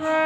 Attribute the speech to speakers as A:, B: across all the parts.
A: কে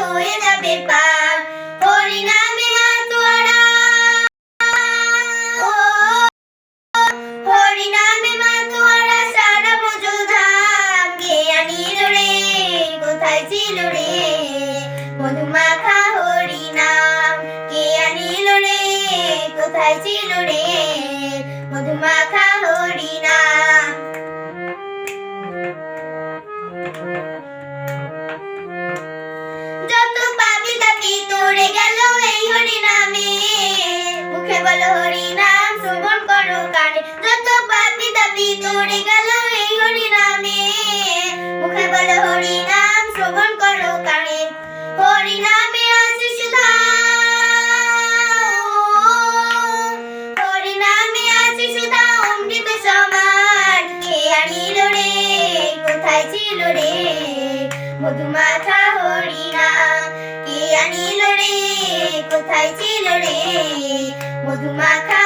A: হয়ে যাবে পার। মধুমাখা কে কোথায় ছিল রে? মধুমাখা তোরে গেল এই হরি নামে। মুখে হরি নাম শ্রবণ করো কানে। হরি নামে আছে সুধা হরি নামে আছে সুধা অমৃত সমান কে রে? কোথায় ছিল রে? মধুমাখা হরি নাম কে আনিল রে? কোথায় ছিল রে? মধুমাখা